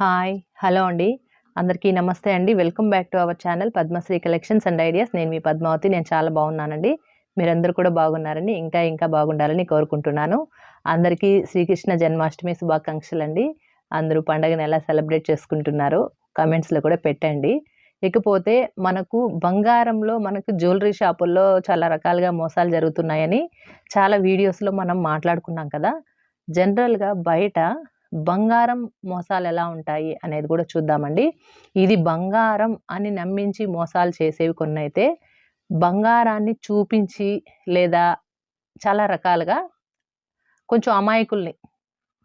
Hi hello అండి. అందరికీ నమస్తే అండి. Welcome back to our channel Padmasri collections and ideas. నేను మీ పద్మావతి. నేను చాలా బాగున్నానండి. మీరందరూ కూడా బాగున్నారని ఇంకా ఇంకా బాగుండాలని కోరుకుంటున్నాను. అందరికీ శ్రీకృష్ణ జన్మాష్టమి శుభాకాంక్షలు అండి అందరూ పండగను ఎలా సెలబ్రేట్ చేసుకుంటున్నారో కమెంట్స్లో కూడా పెట్టండి. ఇకపోతే మనకు బంగారంలో మనకు జ్యువెలరీ షాపుల్లో చాలా రకాలుగా మోసాలు జరుగుతున్నాయని చాలా వీడియోస్లో మనం మాట్లాడుకున్నాం కదా. జనరల్గా బయట బంగారం మోసాలు ఎలా ఉంటాయి అనేది కూడా చూద్దామండి. ఇది బంగారం అని నమ్మించి మోసాలు చేసేవి కొన్ని అయితే బంగారాన్ని చూపించి లేదా చాలా రకాలుగా కొంచెం అమాయకుల్ని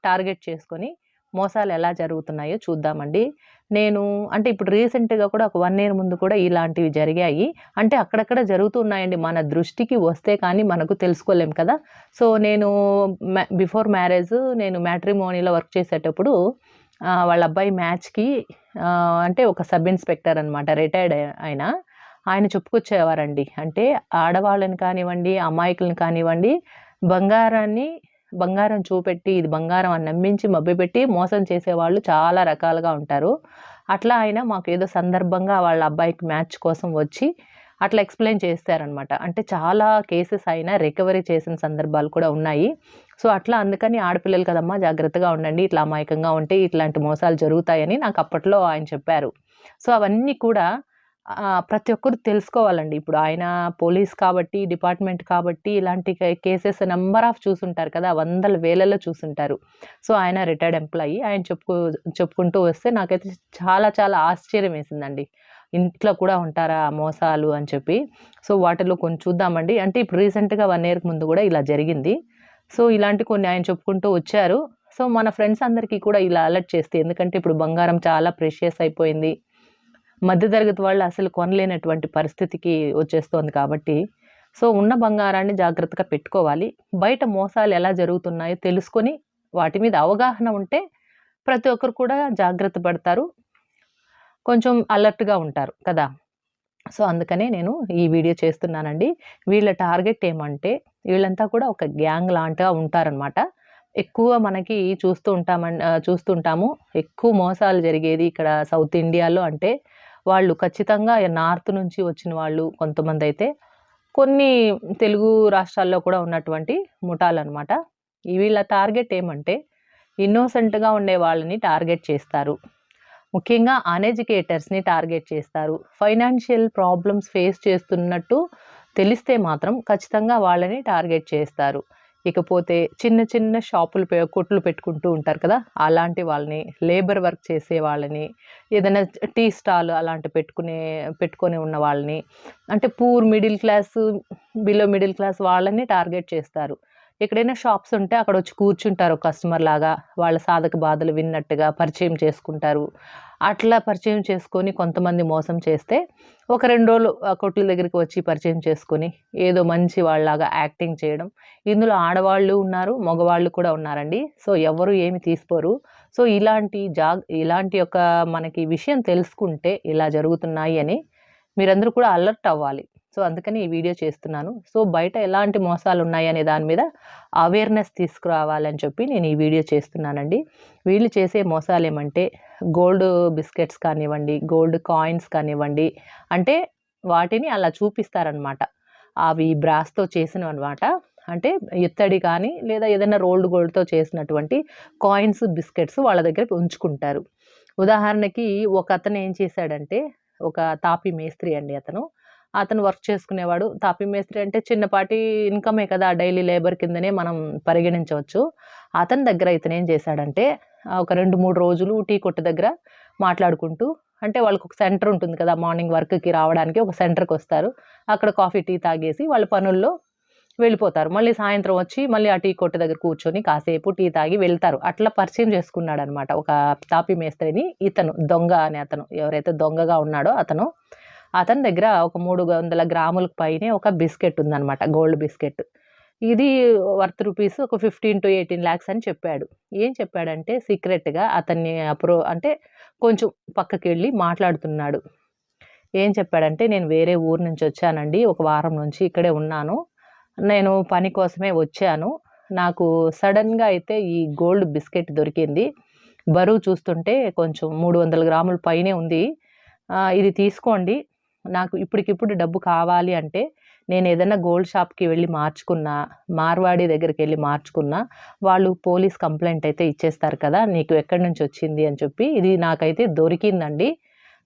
టార్గెట్ చేసుకొని మోసాలు ఎలా జరుగుతున్నాయో చూద్దామండి. నేను అంటే ఇప్పుడు రీసెంట్గా కూడా ఒక వన్ ఇయర్ ముందు కూడా ఇలాంటివి జరిగాయి. అంటే అక్కడక్కడ జరుగుతున్నాయండి. మన దృష్టికి వస్తే కానీ మనకు తెలుసుకోలేం కదా. సో నేను బిఫోర్ మ్యారేజ్ నేను మ్యాట్రిమోనీలో వర్క్ చేసేటప్పుడు వాళ్ళ అబ్బాయి మ్యాచ్కి అంటే ఒక సబ్ ఇన్స్పెక్టర్ అనమాట రిటైర్డ్ ఆయన ఆయన చెప్పుకొచ్చేవారండి. అంటే ఆడవాళ్ళని కానివ్వండి అమాయకులను కానివ్వండి బంగారాన్ని బంగారం చూపెట్టి ఇది బంగారం అని నమ్మించి మభ్యపెట్టి మోసం చేసేవాళ్ళు చాలా రకాలుగా ఉంటారు. అట్లా ఆయన మాకు ఏదో సందర్భంగా వాళ్ళ అబ్బాయికి మ్యాచ్ కోసం వచ్చి అట్లా ఎక్స్ప్లెయిన్ చేస్తారనమాట అంటే చాలా కేసెస్ అయినా రికవరీ చేసిన సందర్భాలు కూడా ఉన్నాయి. సో అట్లా అందుకని ఆడపిల్లలు కదమ్మా జాగ్రత్తగా ఉండండి ఇట్లా అమాయకంగా ఉంటే ఇట్లాంటి మోసాలు జరుగుతాయని నాకు అప్పట్లో ఆయన చెప్పారు. సో అవన్నీ కూడా ప్రతి ఒక్కరు తెలుసుకోవాలండి. ఇప్పుడు ఆయన పోలీస్ కాబట్టి డిపార్ట్మెంట్ కాబట్టి ఇలాంటి కేసెస్ నెంబర్ ఆఫ్ చూసుంటారు కదా వందల వేలలో చూసుంటారు. సో ఆయన రిటైర్డ్ ఎంప్లాయీ. ఆయన చెప్పుకో చెప్పుకుంటూ వస్తే నాకైతే చాలా చాలా ఆశ్చర్యం వేసిందండి. ఇంట్లో కూడా ఉంటారా మోసాలు అని చెప్పి. సో వాటిలో కొన్ని చూద్దామండి. అంటే ఇప్పుడు రీసెంట్గా వన్ ఇయర్ ముందు కూడా ఇలా జరిగింది. సో ఇలాంటి కొన్ని ఆయన చెప్పుకుంటూ వచ్చారు. సో మన ఫ్రెండ్స్ అందరికీ కూడా ఇలా అలర్ట్ చేస్తే ఎందుకంటే ఇప్పుడు బంగారం చాలా ప్రెషియస్ అయిపోయింది. మధ్యతరగతి వాళ్ళు అసలు కొనలేనటువంటి పరిస్థితికి వచ్చేస్తోంది కాబట్టి సో ఉన్న బంగారాన్ని జాగ్రత్తగా పెట్టుకోవాలి. బయట మోసాలు ఎలా జరుగుతున్నాయో తెలుసుకొని వాటి మీద అవగాహన ఉంటే ప్రతి ఒక్కరు కూడా జాగ్రత్త పడతారు. కొంచెం అలర్ట్గా ఉంటారు కదా. సో అందుకనే నేను ఈ వీడియో చేస్తున్నానండి. వీళ్ళ టార్గెట్ ఏమంటే వీళ్ళంతా కూడా ఒక గ్యాంగ్ లాంటిగా ఉంటారనమాట ఎక్కువ మనకి చూస్తూ ఉంటామన్ చూస్తుంటాము ఎక్కువ మోసాలు జరిగేది ఇక్కడ సౌత్ ఇండియాలో అంటే వాళ్ళు ఖచ్చితంగా నార్త్ నుంచి వచ్చిన వాళ్ళు కొంతమంది అయితే కొన్ని తెలుగు రాష్ట్రాల్లో కూడా ఉన్నటువంటి ముఠాలు అనమాట వీళ్ళ టార్గెట్ ఏమంటే ఇన్నోసెంట్గా ఉండే వాళ్ళని టార్గెట్ చేస్తారు. ముఖ్యంగా అన్ఎడ్యుకేటర్స్ని టార్గెట్ చేస్తారు. ఫైనాన్షియల్ ప్రాబ్లమ్స్ ఫేస్ చేస్తున్నట్టు తెలిస్తే మాత్రం ఖచ్చితంగా వాళ్ళని టార్గెట్ చేస్తారు. ఇకపోతే చిన్న చిన్న షాపులు పె- కొట్లు పెట్టుకుంటూ ఉంటారు కదా అలాంటి వాళ్ళని లేబర్ వర్క్ చేసే వాళ్ళని ఏదైనా టీ స్టాల్ అలాంటి పెట్టుకునే పెట్టుకొని ఉన్న వాళ్ళని అంటే poor middle class below middle class వాళ్ళని టార్గెట్ చేస్తారు. ఎక్కడైనా షాప్స్ ఉంటే అక్కడ వచ్చి కూర్చుంటారు కస్టమర్ లాగా. వాళ్ళ సాధక బాధలు విన్నట్టుగా పరిచయం చేసుకుంటారు. అట్లా పరిచయం చేసుకొని కొంతమంది మోసం చేస్తే ఒక రెండు రోజులు కొట్ల దగ్గరికి వచ్చి పరిచయం చేసుకొని ఏదో మంచి వాళ్ళలాగా యాక్టింగ్ చేయడం. ఇందులో ఆడవాళ్ళు ఉన్నారు మగవాళ్ళు కూడా ఉన్నారండి. సో ఎవరు ఏమి తీసుకోరు. సో ఇలాంటి జాగ్ ఇలాంటి ఒక మనకి విషయం తెలుసుకుంటే ఇలా జరుగుతున్నాయి అని మీరందరూ కూడా అలర్ట్ అవ్వాలి. సో అందుకని ఈ వీడియో చేస్తున్నాను. సో బయట ఎలాంటి మోసాలు ఉన్నాయి అనే దాని మీద అవేర్నెస్ తీసుకురావాలని చెప్పి నేను ఈ వీడియో చేస్తున్నానండి. వీళ్ళు చేసే మోసాలు ఏమంటే గోల్డ్ బిస్కెట్స్ కానివ్వండి గోల్డ్ కాయిన్స్ కానివ్వండి అంటే వాటిని అలా చూపిస్తారనమాట. అవి బ్రాస్తో చేసినవి అనమాట అంటే ఇత్తడి కానీ లేదా ఏదైనా రోల్డ్ గోల్డ్తో చేసినటువంటి కాయిన్స్ బిస్కెట్స్ వాళ్ళ దగ్గర ఉంచుకుంటారు. ఉదాహరణకి ఒక అతను ఏం చేశాడంటే ఒక తాపి మేస్త్రి అండి అతను. అతను వర్క్ చేసుకునేవాడు. తాపి మేస్త్రి అంటే చిన్నపాటి ఇన్కమే కదా డైలీ లేబర్ కిందనే మనం పరిగణించవచ్చు. అతని దగ్గర ఇతను ఏం చేశాడంటే ఒక రెండు మూడు రోజులు టీ కొట్టు దగ్గర మాట్లాడుకుంటూ అంటే వాళ్ళకి ఒక సెంటర్ ఉంటుంది కదా మార్నింగ్ వర్క్కి రావడానికి ఒక సెంటర్కి వస్తారు. అక్కడ కాఫీ టీ తాగేసి వాళ్ళ పనుల్లో వెళ్ళిపోతారు. మళ్ళీ సాయంత్రం వచ్చి మళ్ళీ ఆ టీ కొట్టు దగ్గర కూర్చొని కాసేపు టీ తాగి వెళ్తారు. అట్లా పరిచయం చేసుకున్నాడు అనమాట ఒక తాపి మేస్త్రిని ఇతను దొంగ అనే అతను. ఎవరైతే దొంగగా ఉన్నాడో అతను అతని దగ్గర ఒక మూడు వందల గ్రాములకు పైనే ఒక బిస్కెట్ ఉందన్నమాట గోల్డ్ బిస్కెట్. ఇది వర్త్ రూపీస్ ఒక ఫిఫ్టీన్ టు ఎయిటీన్ ల్యాక్స్ అని చెప్పాడు. ఏం చెప్పాడంటే సీక్రెట్గా అతన్ని అప్రో అంటే కొంచెం పక్కకి వెళ్ళి మాట్లాడుతున్నాడు. ఏం చెప్పాడంటే నేను వేరే ఊరు నుంచి వచ్చానండి ఒక వారం నుంచి ఇక్కడే ఉన్నాను. నేను పని కోసమే వచ్చాను. నాకు సడన్గా అయితే ఈ గోల్డ్ బిస్కెట్ దొరికింది. బరువు చూస్తుంటే కొంచెం మూడు వందల గ్రాముల పైనే ఉంది. ఇది తీసుకోండి. నాకు ఇప్పటికిప్పుడు డబ్బు కావాలి అంటే నేను ఏదైనా గోల్డ్ షాప్కి వెళ్ళి మార్చుకున్నా మార్వాడి దగ్గరికి వెళ్ళి మార్చుకున్నా వాళ్ళు పోలీస్ కంప్లైంట్ అయితే ఇచ్చేస్తారు కదా నీకు ఎక్కడి నుంచి వచ్చింది అని చెప్పి ఇది నాకైతే దొరికిందండి.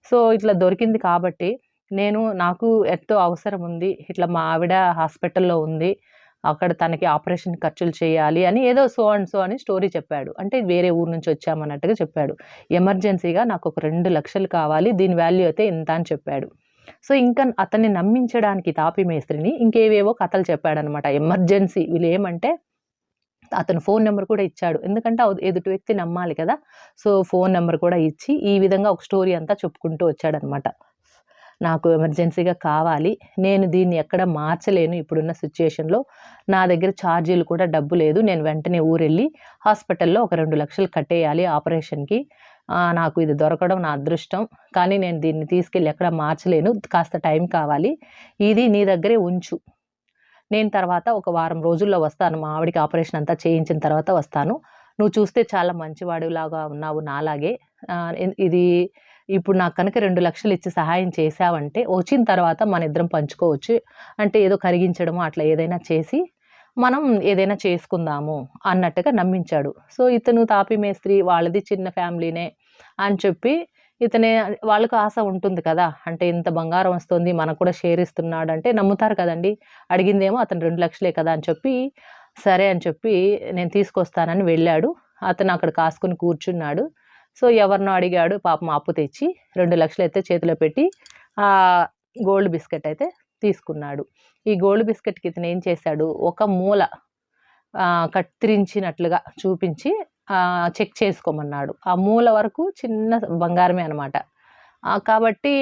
సో ఇట్లా దొరికింది కాబట్టి నేను నాకు ఎంతో అవసరం ఉంది ఇట్లా మా ఆవిడ హాస్పిటల్లో ఉంది అక్కడ తనకి ఆపరేషన్ ఖర్చులు చేయాలి అని ఏదో సో అండ్ సో అని స్టోరీ చెప్పాడు. అంటే వేరే ఊరు నుంచి వచ్చామన్నట్టుగా చెప్పాడు. ఎమర్జెన్సీగా నాకు ఒక రెండు లక్షలు కావాలి దీని వాల్యూ అయితే ఇంత అని చెప్పాడు. సో ఇంకా అతన్ని నమ్మించడానికి తాపి మేస్త్రిని ఇంకేవేవో కథలు చెప్పాడనమాట. ఎమర్జెన్సీ వీళ్ళు ఏమంటే అతను ఫోన్ నెంబర్ కూడా ఇచ్చాడు. ఎందుకంటే ఎదుటి వ్యక్తి నమ్మాలి కదా. సో ఫోన్ నెంబర్ కూడా ఇచ్చి ఈ విధంగా ఒక స్టోరీ అంతా చెప్పుకుంటూ వచ్చాడనమాట. నాకు ఎమర్జెన్సీగా కావాలి. నేను దీన్ని ఎక్కడ మార్చలేను ఇప్పుడున్న సిచ్యుయేషన్లో. నా దగ్గర ఛార్జీలు కూడా డబ్బు లేదు. నేను వెంటనే ఊరెళ్ళి హాస్పిటల్లో ఒక రెండు లక్షలు కట్టేయాలి ఆపరేషన్కి. నాకు ఇది దొరకడం నా అదృష్టం. కానీ నేను దీన్ని తీసుకెళ్ళి ఎక్కడ మార్చలేను. కాస్త టైం కావాలి. ఇది నీ దగ్గరే ఉంచు. నేను తర్వాత ఒక వారం రోజుల్లో వస్తాను. మా ఆవిడికి ఆపరేషన్ అంతా చేయించిన తర్వాత వస్తాను. నువ్వు చూస్తే చాలా మంచివాడిలాగా ఉన్నావు నాలాగే. ఇది ఇప్పుడు నాకు కనుక రెండు లక్షలు ఇచ్చి సహాయం చేశావంటే వచ్చిన తర్వాత మన ఇద్దరం పంచుకోవచ్చు. అంటే ఏదో కరిగించడము అట్లా ఏదైనా చేసి మనం ఏదైనా చేసుకుందాము అన్నట్టుగా నమ్మించాడు. సో ఇతను తాపి మేస్త్రి వాళ్ళది చిన్న ఫ్యామిలీనే అని చెప్పి ఇతనే వాళ్ళకు ఆశ ఉంటుంది కదా. అంటే ఇంత బంగారం వస్తుంది మనకు కూడా షేర్ ఇస్తున్నాడు అంటే నమ్ముతారు కదండి. అడిగిందేమో అతను రెండు లక్షలే కదా అని చెప్పి సరే అని చెప్పి నేను తీసుకొస్తానని వెళ్ళాడు. అతను అక్కడ కాసుకుని కూర్చున్నాడు. సో ఎవరినో అడిగాడు పాపం అప్పు తెచ్చి రెండు లక్షలు అయితే చేతిలో పెట్టి ఆ గోల్డ్ బిస్కెట్ అయితే తీసుకున్నాడు. ఈ గోల్డ్ బిస్కెట్కి ఇతను ఏం చేశాడు? ఒక మూల కత్తిరించినట్లుగా చూపించి చెక్ చేసుకోమన్నాడు. ఆ మూల వరకు చిన్న బంగారమే అనమాట కాబట్టి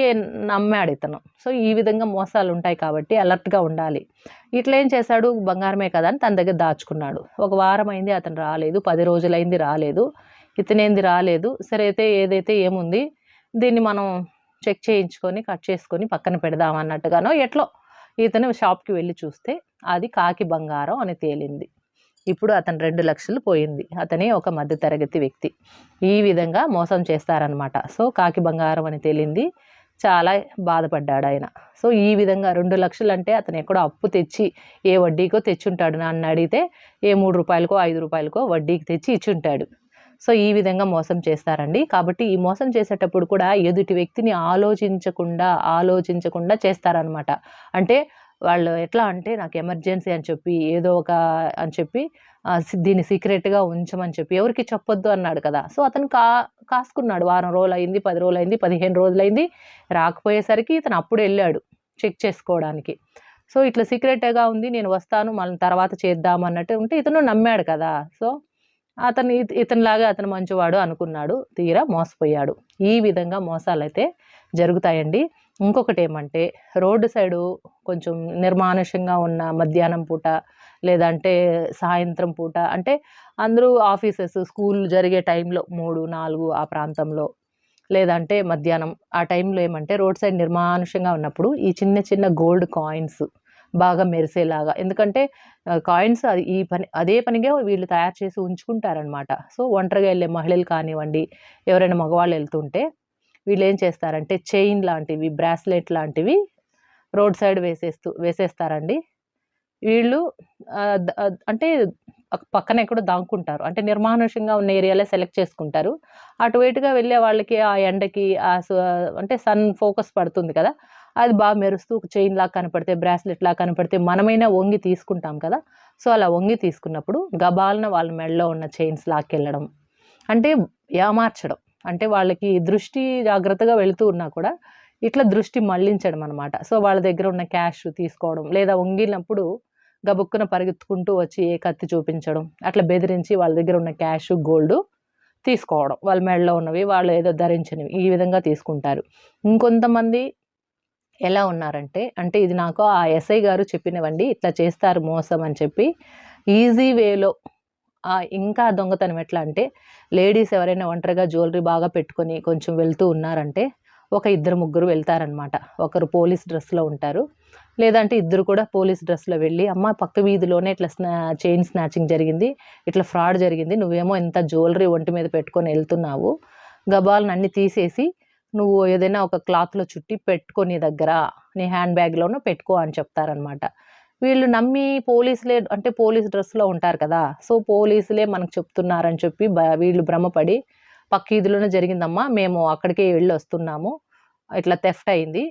నమ్మాడు ఇతను. సో ఈ విధంగా మోసాలు ఉంటాయి కాబట్టి అలర్ట్గా ఉండాలి. ఇట్లా ఏం చేశాడు? బంగారమే కదా అని తన దగ్గర దాచుకున్నాడు. ఒక వారం అయింది అతను రాలేదు. పది రోజులైంది రాలేదు. ఇతనేంది రాలేదు. సరే అయితే ఏదైతే ఏముంది? దీన్ని మనం చెక్ చేయించుకొని కట్ చేసుకొని పక్కన పెడదాం అన్నట్టుగానో ఎట్లో ఇతను షాప్కి వెళ్ళి చూస్తే అది కాకి బంగారం అని తేలింది. ఇప్పుడు అతను రెండు లక్షలు పోయింది. అతనే ఒక మధ్యతరగతి వ్యక్తి. ఈ విధంగా మోసం చేస్తారనమాట సో కాకి బంగారం అని తేలింది. చాలా బాధపడ్డాడు ఆయన. సో ఈ విధంగా రెండు లక్షలు అంటే అతను ఎక్కడో అప్పు తెచ్చి ఏ వడ్డీకో తెచ్చుంటాడు నన్ను అడిగితే ఏ మూడు రూపాయలకో ఐదు రూపాయలకో వడ్డీకి తెచ్చి ఇచ్చుంటాడు. సో ఈ విధంగా మోసం చేస్తారండి. కాబట్టి ఈ మోసం చేసేటప్పుడు కూడా ఎదుటి వ్యక్తిని ఆలోచించకుండా ఆలోచించకుండా చేస్తారనమాట అంటే వాళ్ళు ఎట్లా అంటే నాకు ఎమర్జెన్సీ అని చెప్పి ఏదో ఒక అని చెప్పి దీన్ని సీక్రెట్గా ఉంచమని చెప్పి ఎవరికి చెప్పొద్దు అన్నాడు కదా. సో అతను కా కాసుకున్నాడు. వారం రోజులు అయింది పది రోజులు అయింది పదిహేను రోజులు అయింది రాకపోయేసరికి ఇతను అప్పుడు వెళ్ళాడు చెక్ చేసుకోవడానికి. సో ఇట్లా సీక్రెట్గా ఉంది నేను వస్తాను మళ్ళీ తర్వాత చేద్దాం అన్నట్టు ఉంటే ఇతను నమ్మాడు కదా. సో అతను ఇత- ఇతనిలాగా అతను మంచివాడు అనుకున్నాడు. తీరా మోసపోయాడు. ఈ విధంగా మోసాలైతే జరుగుతాయండి. ఇంకొకటి ఏమంటే రోడ్డు సైడు కొంచెం నిర్మానుషంగా ఉన్న మధ్యాహ్నం పూట లేదంటే సాయంత్రం పూట అంటే అందరూ ఆఫీసెస్ స్కూల్ జరిగే టైంలో మూడు నాలుగు ఆ ప్రాంతంలో లేదంటే మధ్యాహ్నం ఆ టైంలో ఏమంటే రోడ్ సైడ్ నిర్మానుషంగా ఉన్నప్పుడు ఈ చిన్న చిన్న గోల్డ్ కాయిన్స్ బాగా మెరిసేలాగా. ఎందుకంటే కాయిన్స్ అది ఈ పని అదే పనిగా వీళ్ళు తయారు చేసి ఉంచుకుంటారనమాట సో ఒంటరిగా వెళ్ళే మహిళలు కానివ్వండి ఎవరైనా మగవాళ్ళు వెళ్తుంటే వీళ్ళు ఏం చేస్తారంటే చైన్ లాంటివి బ్రాస్లెట్ లాంటివి రోడ్ సైడ్ వేసేస్తూ వేసేస్తారండి. వీళ్ళు అంటే పక్కన ఎక్కడో దాక్కుంటారు. అంటే నిర్మానుషంగా ఉన్న ఏరియాలో సెలెక్ట్ చేసుకుంటారు. అటువైటుగా వెళ్ళే వాళ్ళకి ఆ ఎండకి ఆ అంటే సన్ ఫోకస్ పడుతుంది కదా అది బాగా మెరుస్తూ ఒక చైన్ లాగా కనపడితే బ్రాస్లెట్ లాగా కనపడితే మనమైనా వంగి తీసుకుంటాం కదా. సో అలా వంగి తీసుకున్నప్పుడు గబాలన వాళ్ళ మెడలో ఉన్న చైన్స్ లాక్కెళ్ళడం. అంటే ఏమార్చడం. అంటే వాళ్ళకి దృష్టి జాగ్రత్తగా వెళుతూ ఉన్నా కూడా ఇట్లా దృష్టి మళ్ళించడం అనమాట సో వాళ్ళ దగ్గర ఉన్న క్యాష్ తీసుకోవడం లేదా వంగినప్పుడు గబుక్కున పరిగెత్తుకుంటూ వచ్చి ఏ కత్తి చూపించడం అట్లా బెదిరించి వాళ్ళ దగ్గర ఉన్న క్యాష్ గోల్డ్ తీసుకోవడం. వాళ్ళ మెడలో ఉన్నవి వాళ్ళు ఏదో ధరించినవి. ఈ విధంగా తీసుకుంటారు. ఇంకొంతమంది ఎలా ఉన్నారంటే అంటే ఇది నాకు ఆ ఎస్ఐ గారు చెప్పినవండి ఇట్లా చేస్తారు మోసం అని చెప్పి. ఈజీ వేలో ఇంకా దొంగతనం ఎట్లా అంటే లేడీస్ ఎవరైనా ఒంటరిగా జ్యువెలరీ బాగా పెట్టుకొని కొంచెం వెళ్తూ ఉన్నారంటే ఒక ఇద్దరు ముగ్గురు వెళ్తారనమాట ఒకరు పోలీస్ డ్రెస్లో ఉంటారు లేదంటే ఇద్దరు కూడా పోలీస్ డ్రెస్లో వెళ్ళి అమ్మ పక్క వీధిలోనే ఇట్లా స్నా చైన్ స్నాచింగ్ జరిగింది ఇట్లా ఫ్రాడ్ జరిగింది నువ్వేమో ఇంత జ్యువెలరీ ఒంటి మీద పెట్టుకొని వెళ్తున్నావు గబాలను అన్ని తీసేసి నువ్వు ఏదైనా ఒక క్లాత్లో చుట్టి పెట్టుకో నీ దగ్గర నీ హ్యాండ్ బ్యాగ్లోనూ పెట్టుకో అని చెప్తారనమాట. వీళ్ళు నమ్మి పోలీసులే అంటే పోలీస్ డ్రెస్లో ఉంటారు కదా సో పోలీసులే మనకు చెప్తున్నారని చెప్పి వీళ్ళు భ్రమపడి పక్క వీధిలోనే జరిగిందమ్మా మేము అక్కడికే వెళ్ళి వస్తున్నాము ఇట్లా థెఫ్ట్ అయింది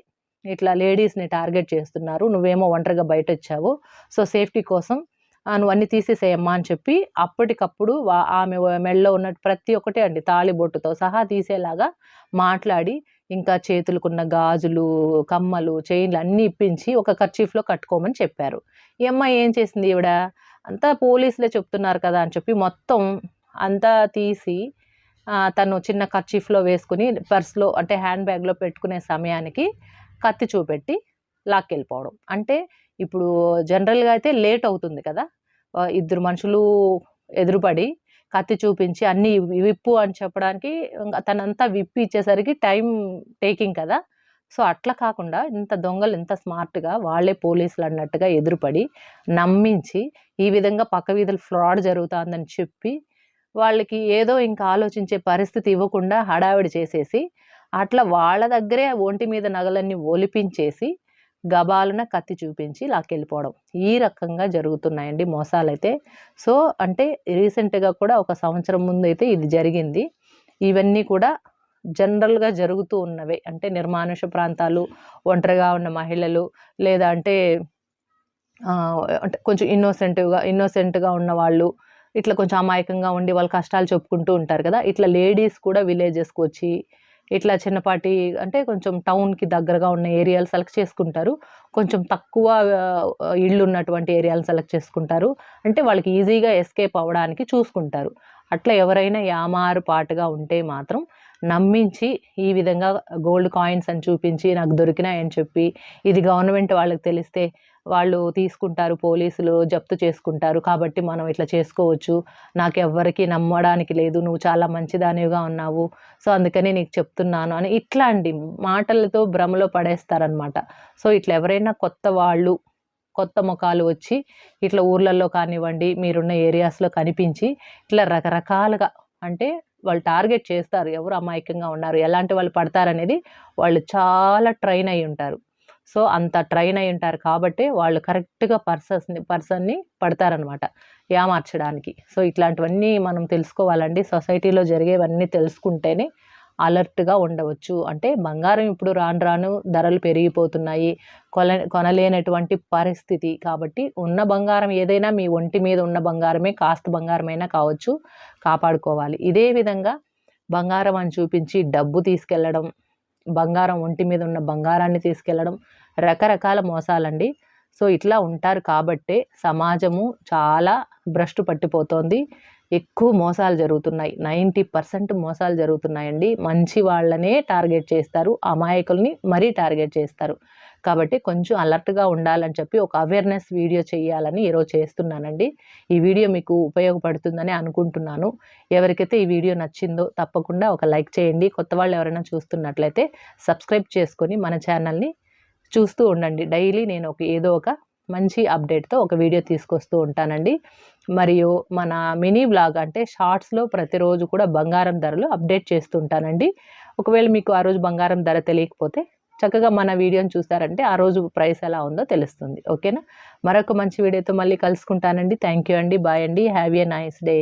ఇట్లా లేడీస్ని టార్గెట్ చేస్తున్నారు నువ్వేమో ఒంటరిగా బయట వచ్చావు సో సేఫ్టీ కోసం నువ్వు అన్ని తీసేసేయమ్మా అని చెప్పి అప్పటికప్పుడు ఆమె మెడలో ఉన్న ప్రతి ఒక్కటే అండి తాళిబొట్టుతో సహా తీసేలాగా మాట్లాడి ఇంకా చేతులకున్న గాజులు కమ్మలు చైన్లు అన్నీ ఇప్పించి ఒక కర్చీఫ్లో కట్టుకోమని చెప్పారు. ఈ అమ్మాయి ఏం చేసింది ఈవిడ? అంతా పోలీసులే చెప్తున్నారు కదా అని చెప్పి మొత్తం అంతా తీసి తను చిన్న కర్చీఫ్లో వేసుకుని పర్స్లో అంటే హ్యాండ్ బ్యాగ్లో పెట్టుకునే సమయానికి కత్తి చూపెట్టి లాక్కెళ్ళిపోవడం. అంటే ఇప్పుడు జనరల్గా అయితే లేట్ అవుతుంది కదా? ఇద్దరు మనుషులు ఎదురుపడి కత్తి చూపించి అన్ని విప్పు అని చెప్పడానికి తనంతా విప్పి ఇచ్చేసరికి టైం టేకింగ్ కదా. సో అట్లా కాకుండా ఇంత దొంగలు ఇంత స్మార్ట్గా వాళ్ళే పోలీసులు అన్నట్టుగా ఎదురుపడి నమ్మించి ఈ విధంగా పక్క వీధులు ఫ్రాడ్ జరుగుతుందని చెప్పి వాళ్ళకి ఏదో ఇంకా ఆలోచించే పరిస్థితి ఇవ్వకుండా హడావిడి చేసేసి అట్లా వాళ్ళ దగ్గరే ఒంటి మీద నగలన్నీ ఒలిపించేసి గబాలున కత్తి చూపించి లాక్కెళ్ళిపోవడం. ఈ రకంగా జరుగుతున్నాయండి మోసాలైతే. సో అంటే రీసెంట్గా కూడా ఒక సంవత్సరం ముందు అయితే ఇది జరిగింది. ఇవన్నీ కూడా జనరల్గా జరుగుతూ ఉన్నవే. అంటే నిర్మానుష ప్రాంతాలు ఒంటరిగా ఉన్న మహిళలు లేదా అంటే అంటే కొంచెం ఇన్నోసెంట్గా ఇన్నోసెంట్గా ఉన్న వాళ్ళు ఇట్లా కొంచెం అమాయకంగా ఉండి వాళ్ళ కష్టాలు చెప్పుకుంటూ ఉంటారు కదా. ఇట్లా లేడీస్ కూడా విలేజెస్కి వచ్చి ఇట్లా చిన్నపాటి అంటే కొంచెం టౌన్కి దగ్గరగా ఉన్న ఏరియాలు సెలెక్ట్ చేసుకుంటారు. కొంచెం తక్కువ ఇళ్ళు ఉన్నటువంటి ఏరియాలు సెలెక్ట్ చేసుకుంటారు. అంటే వాళ్ళకి ఈజీగా ఎస్కేప్ అవ్వడానికి చూసుకుంటారు. అట్లా ఎవరైనా యామారు పాటుగా ఉంటే మాత్రం నమ్మించి ఈ విధంగా గోల్డ్ కాయిన్స్ అని చూపించి నాకు దొరికినాయని చెప్పి ఇది గవర్నమెంట్ వాళ్ళకి తెలిస్తే వాళ్ళు తీసుకుంటారు పోలీసులు జప్తు చేసుకుంటారు. కాబట్టి మనం ఇట్లా చేసుకోవచ్చు. నాకెవ్వరికి నమ్మడానికి లేదు. నువ్వు చాలా మంచిదానివిగా ఉన్నావు. సో అందుకని నీకు చెప్తున్నాను అని ఇట్లాంటి మాటలతో భ్రమలో పడేస్తారనమాట సో ఇట్లా ఎవరైనా కొత్త వాళ్ళు కొత్త ముఖాలు వచ్చి ఇట్లా ఊర్లలో కానివ్వండి మీరున్న ఏరియాస్లో కనిపించి ఇట్లా రకరకాలుగా అంటే వాళ్ళు టార్గెట్ చేస్తారు. ఎవరు అమాయకంగా ఉన్నారు? ఎలాంటి వాళ్ళు పడతారనేది వాళ్ళు చాలా ట్రైన్ అయి ఉంటారు. సో అంత ట్రైన్ అయి ఉంటారు కాబట్టి వాళ్ళు కరెక్ట్గా పర్సన్స్ని పర్సన్ని పడతారనమాట ఏమార్చడానికి. సో ఇట్లాంటివన్నీ మనం తెలుసుకోవాలండి. సొసైటీలో జరిగేవన్నీ తెలుసుకుంటేనే అలర్ట్గా ఉండవచ్చు. అంటే బంగారం ఇప్పుడు రాను రాను ధరలు పెరిగిపోతున్నాయి. కొల కొనలేనటువంటి పరిస్థితి కాబట్టి ఉన్న బంగారం ఏదైనా మీ ఒంటి మీద ఉన్న బంగారమే కాస్త బంగారమైనా కావచ్చు కాపాడుకోవాలి. ఇదే విధంగా బంగారం అని చూపించి డబ్బు తీసుకెళ్ళడం బంగారం ఒంటి మీద ఉన్న బంగారాన్ని తీసుకెళ్ళడం రకరకాల మోసాలండి. సో ఇట్లా ఉంటారు కాబట్టే సమాజము చాలా భ్రష్టు పట్టిపోతోంది. ఎక్కువ మోసాలు జరుగుతున్నాయి. నైంటీ పర్సెంట్ మోసాలు జరుగుతున్నాయండి. మంచి వాళ్ళనే టార్గెట్ చేస్తారు. అమాయకుల్ని మరీ టార్గెట్ చేస్తారు. కాబట్టి కొంచెం అలర్ట్గా ఉండాలని చెప్పి ఒక అవేర్నెస్ వీడియో చేయాలని ఈరోజు చేస్తున్నానండి. ఈ వీడియో మీకు ఉపయోగపడుతుందని అనుకుంటున్నాను. ఎవరికైతే ఈ వీడియో నచ్చిందో తప్పకుండా ఒక లైక్ చేయండి. కొత్త వాళ్ళు ఎవరైనా చూస్తున్నట్లయితే సబ్స్క్రైబ్ చేసుకొని మన ఛానల్ని చూస్తూ ఉండండి. డైలీ నేను ఒక ఏదో ఒక మంచి అప్డేట్తో ఒక వీడియో తీసుకొస్తూ ఉంటానండి. మరియు మన మినీ బ్లాగ్ అంటే షార్ట్స్లో ప్రతిరోజు కూడా బంగారం ధరలు అప్డేట్ చేస్తుంటానండి ఒకవేళ మీకు ఆ రోజు బంగారం ధర తెలియకపోతే చక్కగా మన వీడియోని చూస్తారంటే ఆ రోజు ప్రైస్ ఎలా ఉందో తెలుస్తుంది. ఓకేనా? మరొక మంచి వీడియోతో మళ్ళీ కలుసుకుంటానండి. థ్యాంక్ యూ అండి. బాయ్ అండి. Have a nice day.